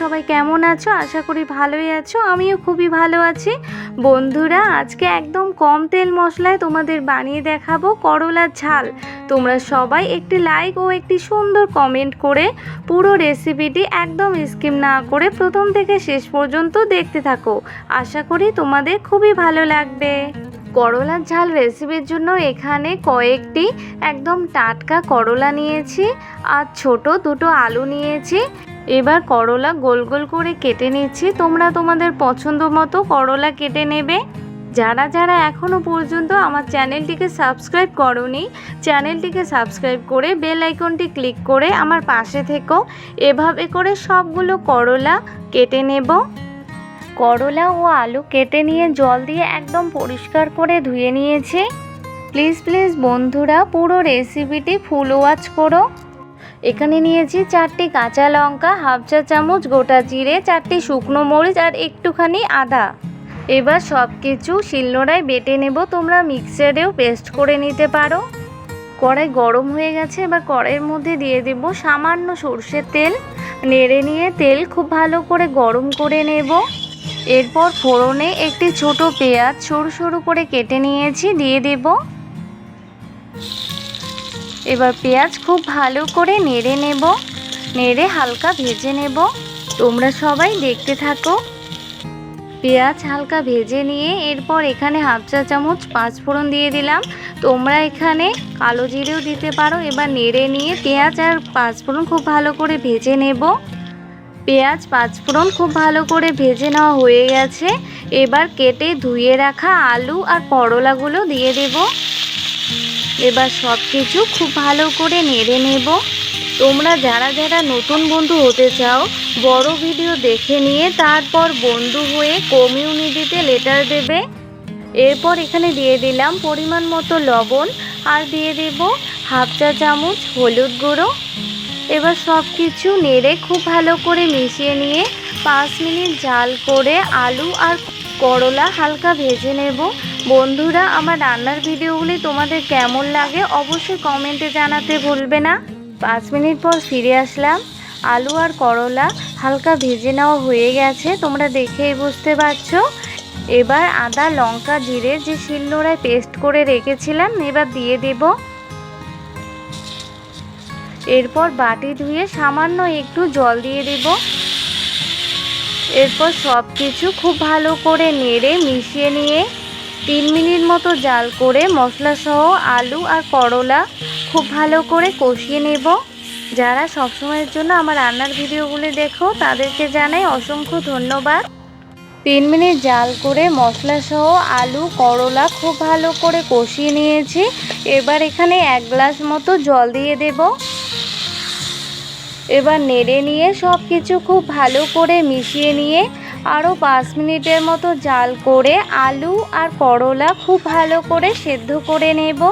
সবাই কেমন আছো? আশা করি ভালোই আছো, আমিও খুবই ভালো আছি। বন্ধুরা, আজকে একদম কম তেল মশলায় তোমাদের বানিয়ে দেখাবো করলার ঝাল। তোমরা সবাই একটি লাইক ও একটি সুন্দর কমেন্ট করে পুরো রেসিপিটি একদম স্কিম না করে প্রথম থেকে শেষ পর্যন্ত দেখতে থাকো। আশা করি তোমাদের খুবই ভালো লাগবে। করলার ঝাল রেসিপির জন্য এখানে কয়েকটি একদম টাটকা করলা নিয়েছি আর ছোট দুটো আলু নিয়েছি। এবার করলা গোল গোল করে কেটে নিচ্ছি। তোমরা তোমাদের পছন্দ মতো করলা কেটে নেবে। যারা যারা এখনও পর্যন্ত আমার চ্যানেলটিকে সাবস্ক্রাইব করনি, চ্যানেলটিকে সাবস্ক্রাইব করে বেল আইকনটি ক্লিক করে আমার পাশে থেকো। এভাবে করে সবগুলো করলা কেটে নেব। করলা ও আলু কেটে নিয়ে জল দিয়ে একদম পরিষ্কার করে ধুয়ে নিয়েছি। প্লিজ প্লিজ বন্ধুরা, পুরো রেসিপিটি ফুল ওয়াচ করো। এখানে নিয়েছি চারটি কাঁচা লঙ্কা, হাফ চা চামচ, গোটা জিরে, চারটি শুকনো মরিচ আর একটুখানি আদা। এবার সব কিছু শিলনোড়ায় বেটে নেব, তোমরা মিক্সারেও পেস্ট করে নিতে পারো। কড়াই গরম হয়ে গেছে, এবার কড়াইয়ের মধ্যে দিয়ে দেব সামান্য সর্ষের তেল। নেড়ে নিয়ে তেল খুব ভালো করে গরম করে নেব। এরপর ফোড়নে একটি ছোট পেঁয়াজ সরু সরু করে কেটে নিয়েছি, দিয়ে দেব। এবার পেঁয়াজ খুব ভালো করে নেড়ে নেব, নেড়ে হালকা ভেজে নেব। তোমরা সবাই দেখতে থাকো। পেঁয়াজ হালকা ভেজে নিয়ে এরপর এখানে হাফ চা চামচ পাঁচফোড়ন দিয়ে দিলাম। তোমরা এখানে কালো জিরেও দিতে পারো। এবার নেড়ে নিয়ে পেঁয়াজ আর পাঁচফোড়ন খুব ভালো করে ভেজে নেব। পেঁয়াজ পাঁচফোড়ন খুব ভালো করে ভেজে নেওয়া হয়ে গেছে। এবার কেটে ধুয়ে রাখা আলু আর করলাগুলো দিয়ে দেব। এবার সব কিছু খুব ভালো করে নেড়ে নেব। তোমরা যারা যারা নতুন বন্ধু হতে চাও, বড় ভিডিও দেখে নিয়ে তারপর বন্ধু হয়ে কমিউনিটিতে লেটার দেবে। এরপর এখানে দিয়ে দিলাম পরিমাণ মতো লবণ আর দিয়ে দেব হাফ চা চামচ হলুদ গুঁড়ো। এবার সব কিছু নেড়ে খুব ভালো করে মিশিয়ে নিয়ে পাঁচ মিনিট জাল করে আলু আর করলা হালকা ভেজে নেব। বন্ধুরা, আমার রান্নার ভিডিওগুলি তোমাদের কেমন লাগে অবশ্যই কমেন্টে জানাতে ভুলবে না। পাঁচ মিনিট পর ফিরে আসলাম। আলু আর করলা হালকা ভেজে নেওয়া হয়ে গেছে, তোমরা দেখেই বুঝতে পারছ। এবার আদা, লঙ্কা, জিরে যে শিলনোড়ায় পেস্ট করে রেখেছিলাম, এবার দিয়ে দেব। এরপর বাটি ধুয়ে সামান্য একটু জল দিয়ে দেব। এরপর সব কিছু খুব ভালো করে নেড়ে মিশিয়ে নিয়ে তিন মিনিট মতো জাল করে মশলা সহ আলু আর করলা খুব ভালো করে কষিয়ে নেব। যারা সবসময়ের জন্য আমার রান্নার ভিডিওগুলি দেখো, তাদেরকে জানাই অসংখ্য ধন্যবাদ। তিন মিনিট জাল করে মশলা সহ আলু, করলা খুব ভালো করে কষিয়ে নিয়েছি। এবার এখানে এক গ্লাস মতো জল দিয়ে দেব। এবার নেড়ে নিয়ে সব কিছু খুব ভালো করে মিশিয়ে নিয়ে আরও পাঁচ মিনিটের মতো জাল করে আলু আর করলা খুব ভালো করে সেদ্ধ করে নেব।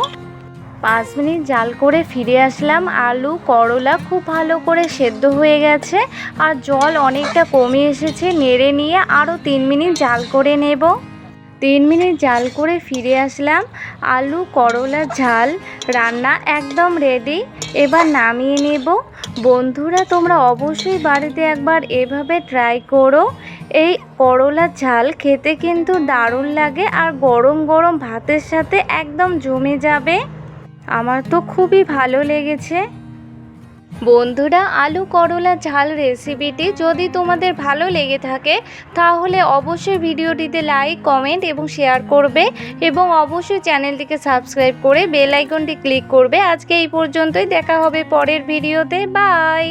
পাঁচ মিনিট জাল করে ফিরে আসলাম। আলু, করলা খুব ভালো করে সেদ্ধ হয়ে গেছে আর জল অনেকটা কমে এসেছে। নেড়ে নিয়ে আরও তিন মিনিট জাল করে নেব। তিন মিনিট জাল করে ফিরে আসলাম। আলু করলা ঝাল, রান্না একদম রেডি এবার নামিয়ে নেব। বন্ধুরা, তোমরা অবশ্যই বাড়িতে একবার এভাবে ট্রাই করো। এই করলা ঝাল খেতে কিন্তু দারুণ লাগে আর গরম গরম ভাতের সাথে একদম জমে যাবে। আমার তো খুবই ভালো লেগেছে। বন্ধুরা, আলু করলা ঝাল রেসিপিটি যদি তোমাদের ভালো লেগে থাকে, তাহলে অবশ্যই ভিডিওটিতে লাইক কমেন্ট এবং শেয়ার করবে এবং অবশ্যই চ্যানেলটিকে সাবস্ক্রাইব করে বেল আইকনটি ক্লিক করবে। আজকে এই পর্যন্তই, দেখা হবে পরের ভিডিওতে। বাই